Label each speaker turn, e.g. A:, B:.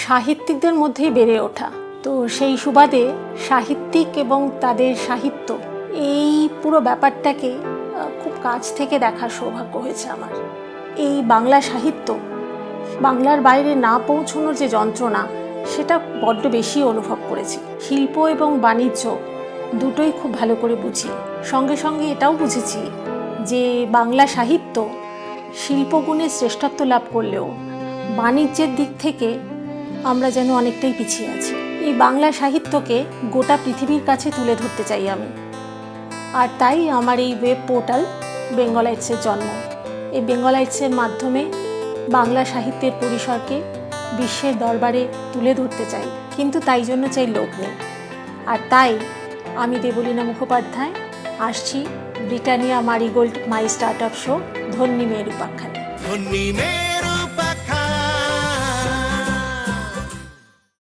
A: সাহিত্যিকদের মধ্যেই বেড়ে ওঠা। তো সেই সুবাদে সাহিত্যিক এবং তাদের সাহিত্য, এই পুরো ব্যাপারটাকে খুব কাছ থেকে দেখার সৌভাগ্য হয়েছে আমার। এই বাংলা সাহিত্য, বাংলার বাইরে না পৌঁছানোর যে যন্ত্রণা, সেটা বড্ড বেশি অনুভব করেছি। শিল্প এবং বাণিজ্য দুটোই খুব ভালো করে বুঝি। সঙ্গে সঙ্গে এটাও বুঝেছি যে বাংলা সাহিত্য শিল্পগুণে শ্রেষ্ঠত্ব লাভ করলেও বাণিজ্যের দিক থেকে আমরা যেন অনেকটাই পিছিয়ে আছি। এই বাংলা সাহিত্যকে গোটা পৃথিবীর কাছে তুলে ধরতে চাই আমি। আর তাই আমার এই ওয়েব পোর্টাল বেঙ্গলাইটসের জন্ম। এই বেঙ্গলাইটসের মাধ্যমে বাংলা সাহিত্যের পরিসরকে বিশ্বের দরবারে তুলে ধরতে চাই। কিন্তু তাই জন্য চাই লোক নেই আর তাই আমি দেবলীনা মুখোপাধ্যায় আসছি Britannia Marigold my start up show, ধন্যী মেয়ের উপাখ্যানে